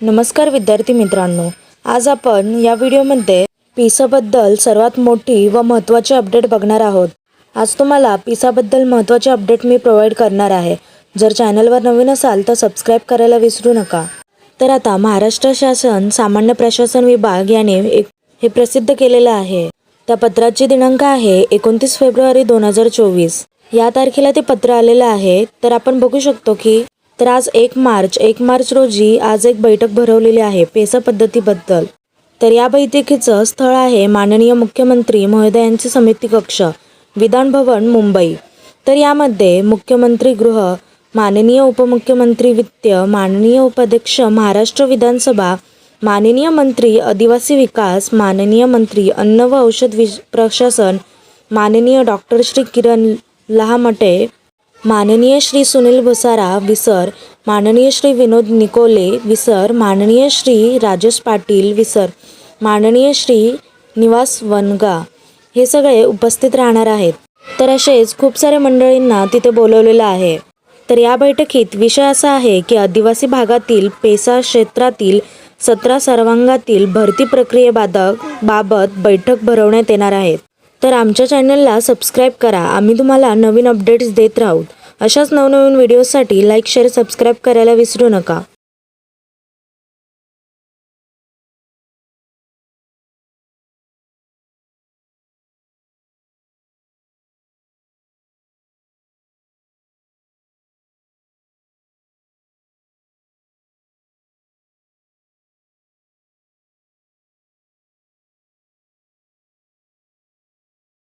नमस्कार विद्यार्थी मित्रांनो. आज आपण या व्हिडिओमध्ये पिसाबद्दल सर्वात मोठी व महत्त्वाची अपडेट बघणार आहोत. आज तुम्हाला पिसाबद्दल महत्त्वाचे अपडेट मी प्रोव्हाइड करणार आहे. जर चॅनलवर नवीन असाल तर सबस्क्राईब करायला विसरू नका. तर आता महाराष्ट्र शासन सामान्य प्रशासन विभाग याने एक हे प्रसिद्ध केलेलं आहे. त्या पत्राची दिनांक आहे एकोणतीस फेब्रुवारी दोन हजार चोवीस. या तारखेला ते पत्र आलेलं आहे. तर आपण बघू शकतो की तर आज एक मार्च एक मार्च रोजी आज एक बैठक भरवलेली आहे पेसा पद्धतीबद्दल. तर या बैठकीचं स्थळ आहे माननीय मुख्यमंत्री महोदयांची समिती कक्ष विधान भवन मुंबई. तर यामध्ये मुख्यमंत्री गृह माननीय उपमुख्यमंत्री वित्त माननीय उपाध्यक्ष महाराष्ट्र विधानसभा माननीय मंत्री आदिवासी विकास माननीय मंत्री अन्न व औषध विश प्रशासन माननीय डॉक्टर श्री किरण लहामटे माननीय श्री सुनील भुसारा विसर. माननीय श्री विनोद निकोले विसर. माननीय श्री राजेश पाटील विसर. माननीय श्री निवास वनगा. हे सगळे उपस्थित राहणार आहेत. तर असेच खूप साऱ्या मंडळींना तिथे बोलवलेलं आहे. तर या बैठकीत विषय असा आहे की आदिवासी भागातील पेसा क्षेत्रातील सतरा सर्वांगातील भरती प्रक्रियेबाबत बाबत बैठक भरवण्यात येणार आहेत तर आमच्या चॅनलला सबस्क्राईब करा. आम्ही तुम्हाला नवीन अपडेट्स देत राहू. अशाच नवनवीन व्हिडिओसाठी लाईक शेअर सबस्क्राईब करायला विसरू नका.